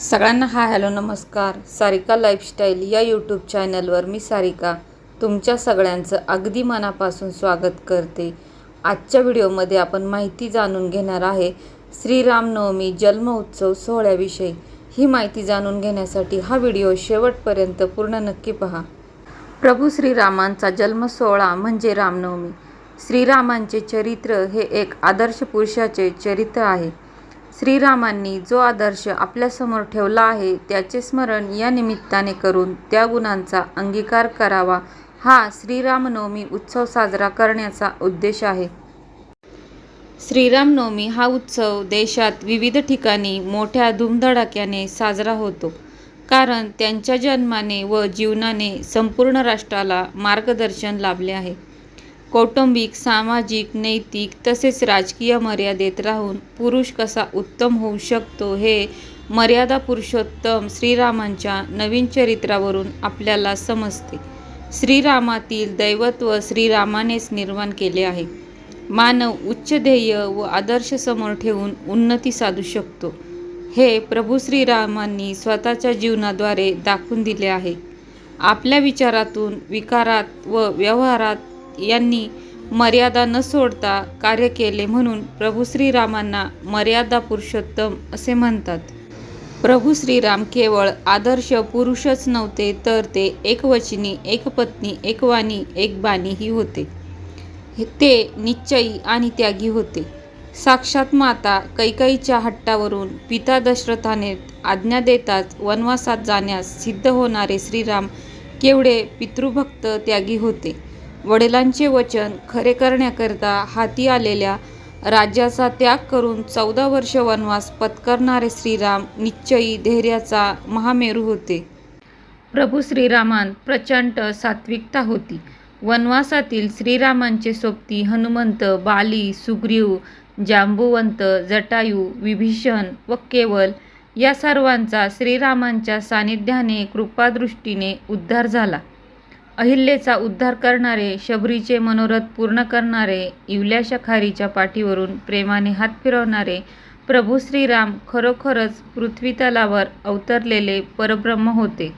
सगळ्यांना हा हॅलो नमस्कार. सारिका लाईफस्टाईल या यूट्यूब चॅनलवर मी सारिका तुमच्या सगळ्यांचं अगदी मनापासून स्वागत करते. आजच्या व्हिडिओमध्ये आपण माहिती जाणून घेणार आहे श्रीरामनवमी जन्म उत्सव सोहळ्याविषयी. ही माहिती जाणून घेण्यासाठी हा व्हिडिओ शेवटपर्यंत पूर्ण नक्की पहा. प्रभू श्रीरामांचा जन्म सोहळा म्हणजे रामनवमी. श्रीरामांचे चरित्र हे एक आदर्श पुरुषाचे चरित्र आहे. श्रीरामांनी जो आदर्श आपल्यासमोर ठेवला आहे त्याचे स्मरण या निमित्ताने करून त्या गुणांचा अंगीकार करावा. हा श्रीरामनवमी उत्सव साजरा करण्याचा उद्देश आहे. श्रीरामनवमी हा उत्सव देशात विविध ठिकाणी मोठ्या धूमधडाक्याने साजरा होतो. कारण त्यांच्या जन्माने व जीवनाने संपूर्ण राष्ट्राला मार्गदर्शन लाभले आहे. कौटुंबिक सामाजिक नैतिक तसेच राजकीय मर्यादेत राहून पुरुष कसा उत्तम होऊ शकतो हे मर्यादा पुरुषोत्तम श्रीरामांच्या नवीन चरित्रावरून आपल्याला समजते. श्रीरामातील दैवत्व श्रीरामानेच निर्माण केले आहे. मानव उच्च ध्येय व आदर्श समोर ठेवून उन्नती साधू शकतो. हे प्रभू श्रीरामांनी स्वतःच्या जीवनाद्वारे दाखवून दिले आहे. आपल्या विचारातून विकारात व व्यवहारात यांनी मर्यादा न सोडता कार्य केले म्हणून प्रभू श्रीरामांना मर्यादा पुरुषोत्तम असे म्हणतात. प्रभू श्रीराम केवळ आदर्श पुरुषच नव्हते तर ते एकवचनी एकपत्नी एकवाणी एक बाणीही होते. ते निश्चयी आणि त्यागी होते. साक्षात माता कैकईच्या हट्टावरून पिता दशरथाने आज्ञा देताच वनवासात जाण्यास सिद्ध होणारे श्रीराम केवढे पितृभक्त त्यागी होते. वडिलांचे वचन खरे करण्याकरिता हाती आलेल्या राज्याचा त्याग करून चौदा वर्ष वनवास पत्करणारे श्रीराम निश्चयी धैर्याचा महामेरू होते. प्रभू श्रीरामांत प्रचंड सात्विकता होती. वनवासातील श्रीरामांचे सोबती हनुमंत बाली सुग्रीव जांबुवंत जटायू विभीषण व केवल या सर्वांचा श्रीरामांच्या सानिध्याने कृपादृष्टीने उद्धार झाला. अहिल्येचा उद्धार करणारे शबरीचे मनोरथ पूर्ण करणारे इवल्याशा खारीच्या पाठीवरून प्रेमाने हात फिरवणारे प्रभू श्रीराम खरोखरच पृथ्वीतलावर अवतरलेले परब्रह्म होते.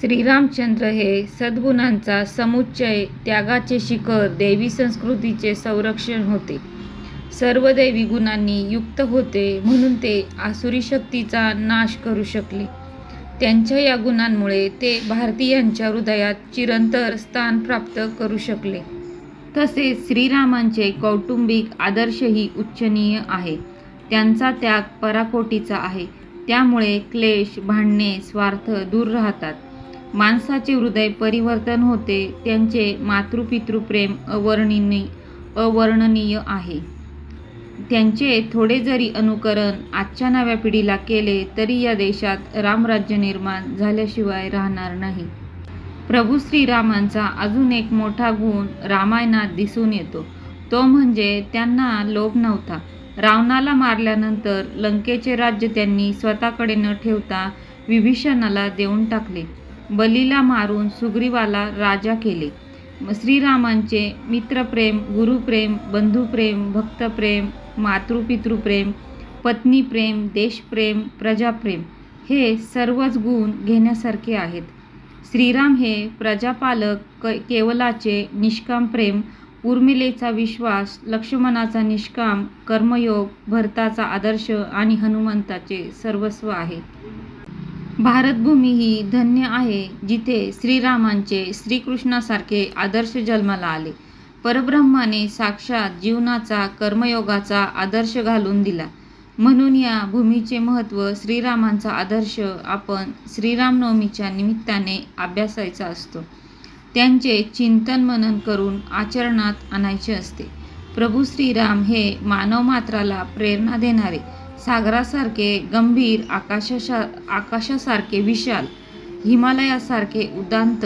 श्रीरामचंद्र हे सद्गुणांचा समुच्चय त्यागाचे शिखर देवी संस्कृतीचे संरक्षण होते. सर्व दैवी गुणांनी युक्त होते म्हणून ते आसुरी शक्तीचा नाश करू शकले. त्यांच्या या गुणांमुळे ते भारतीयांच्या हृदयात चिरंतर स्थान प्राप्त करू शकले. तसेच श्रीरामांचे कौटुंबिक आदर्शही उच्चनीय आहे. त्यांचा त्याग पराकोटीचा आहे. त्यामुळे क्लेश भांडणे स्वार्थ दूर राहतात. माणसाचे हृदय परिवर्तन होते. त्यांचे मातृपितृप्रेम अवर्णनीय अवर्णनीय आहे. त्यांचे थोडे जरी अनुकरण आजच्या नव्या पिढीला केले तरी या देशात रामराज्य निर्माण झाल्याशिवाय राहणार नाही. प्रभू श्रीरामांचा अजून एक मोठा गुण रामायणात दिसून येतो. तो म्हणजे त्यांना लोभ नव्हता. रावणाला मारल्यानंतर लंकेचे राज्य त्यांनी स्वतःकडे न ठेवता विभीषणाला देऊन टाकले. बलीला मारून सुग्रीवाला राजा केले. श्रीरामांचे मित्रप्रेम गुरुप्रेम बंधुप्रेम भक्तप्रेम मातृपितृप्रेम पत्नीप्रेम देशप्रेम प्रजाप्रेम हे सर्वच गुण घेण्यासारखे आहेत. श्रीराम हे प्रजापालक क केवलाचे निष्काम प्रेम उर्मिलेचा विश्वास लक्ष्मणाचा निष्काम कर्मयोग भरताचा आदर्श आणि हनुमंताचे सर्वस्व आहे. भारतभूमी ही धन्य आहे जिथे श्रीरामांचे श्रीकृष्णासारखे आदर्श जन्माला आले. परब्रह्माने साक्षात जीवनाचा कर्मयोगाचा आदर्श घालून दिला. म्हणून या भूमीचे महत्त्व श्रीरामांचा आदर्श आपण श्रीरामनवमीच्या निमित्ताने अभ्यासायचा असतो. त्यांचे चिंतन मनन करून आचरणात आणायचे असते. प्रभू श्रीराम हे मानवमात्राला प्रेरणा देणारे सागरासारखे गंभीर आकाशाशा आकाशासारखे विशाल हिमालयासारखे उदांत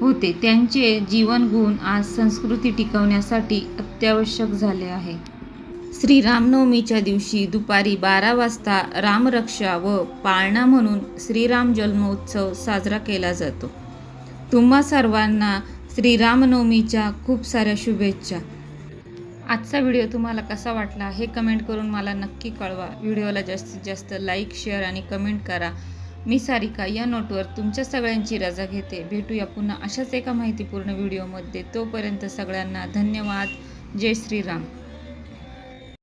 होते. त्यांचे जीवनगुण आज संस्कृती टिकवण्यासाठी अत्यावश्यक झाले आहे. श्रीरामनवमीच्या दिवशी दुपारी बारा वाजता रामरक्षा व पाळणा म्हणून श्रीराम जन्मोत्सव साजरा केला जातो. तुम्हा सर्वांना श्रीरामनवमीच्या खूप साऱ्या शुभेच्छा. आजचा व्हिडिओ तुम्हाला कसा वाटला हे कमेंट करून मला नक्की कळवा. व्हिडिओला जास्तीत जास्त लाईक शेअर आणि कमेंट करा. मी सारिका या नोटवर तुमच्या सगळ्यांची रजा घेते. भेटूया पुन्हा अशाच एका माहितीपूर्ण व्हिडिओमध्ये. तोपर्यंत सगळ्यांना धन्यवाद. जय श्रीराम.